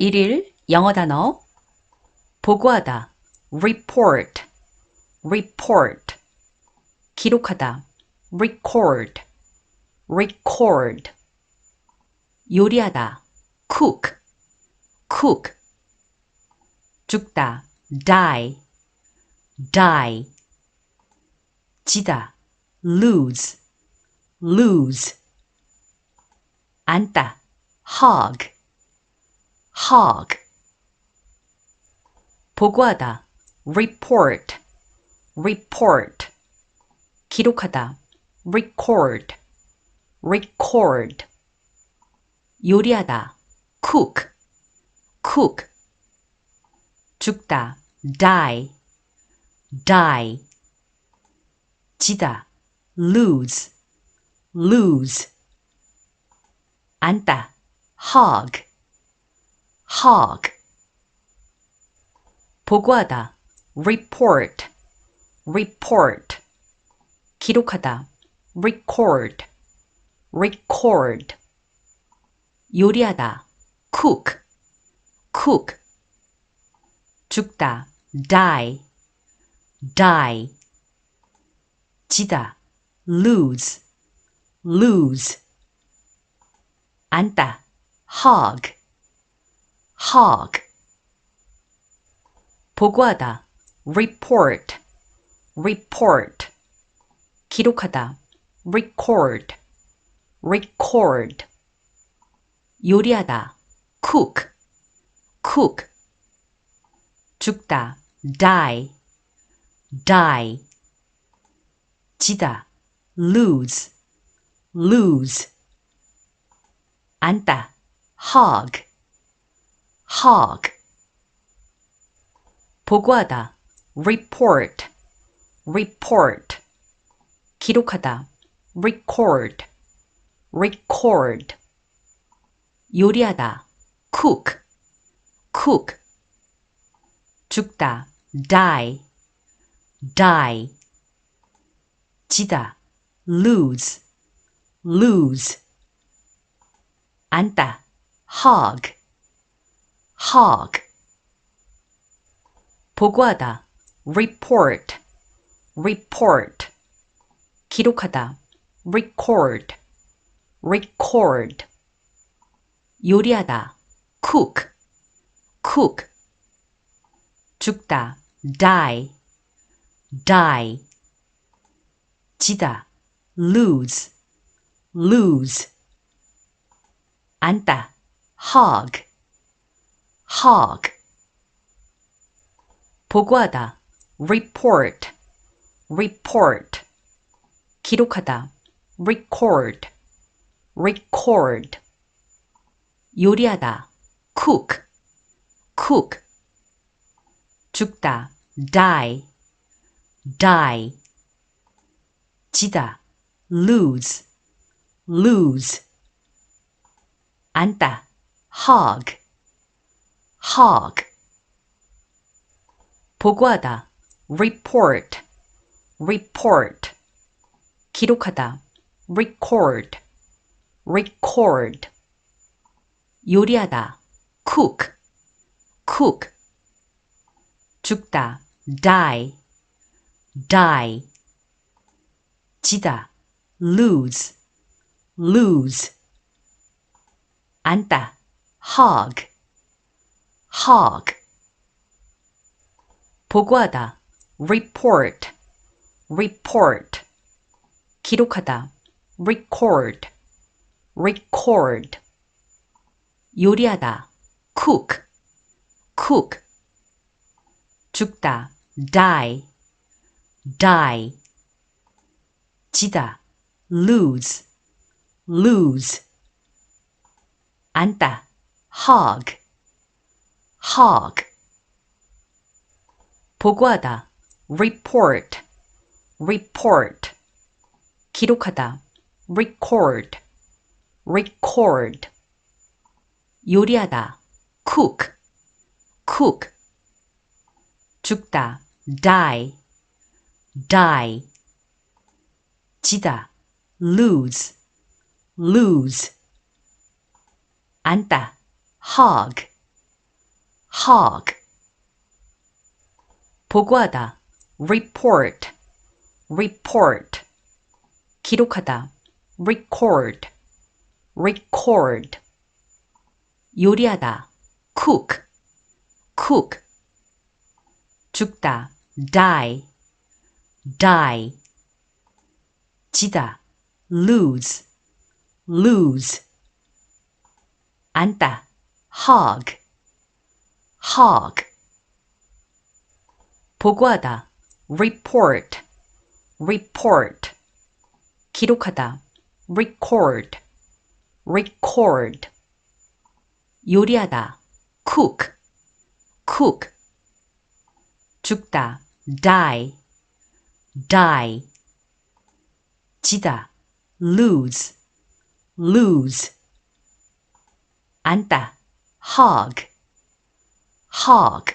1일 영어 단어 보고하다 report report 기록하다 record record 요리하다 cook cook 죽다 die die 지다 lose lose 앉다 hog hog 보고하다 report report 기록하다 record record 요리하다 cook cook 죽다 die die 지다 lose lose 앉다 hog Hog 보고하다 report report 기록하다 record record 요리하다 cook cook 죽다 die die 지다 lose lose 앉다 hog hog 보고하다 report report 기록하다 record record 요리하다 cook cook 죽다 die die 지다 lose lose 앉다 hog hog 보고하다 report report 기록하다 record record 요리하다 cook cook 죽다 die die 지다 lose lose 앉다 hog hog 보고하다 report report 기록하다 record record 요리하다 cook cook 죽다 die die 지다 lose lose 앉다 hog hog 보고하다 report report 기록하다 record record 요리하다 cook cook 죽다 die die 지다 lose lose 앉다 hog hog 보고하다 report report 기록하다 record record 요리하다 cook cook 죽다 die die 지다 lose lose 앉다 hog hog 보고하다 report report 기록하다 record record 요리하다 cook cook 죽다 die die 지다 lose lose 앉다 hog hog 보고하다 report report 기록하다 record record 요리하다 cook cook 죽다 die die 지다 lose lose 앉다 hog hog 보고하다 report report 기록하다 record record 요리하다 cook cook 죽다 die die 지다 lose lose 앉다 hog hog 보고하다 report report 기록하다 record record 요리하다 cook cook 죽다 die die 지다 lose lose 앉다 hog hog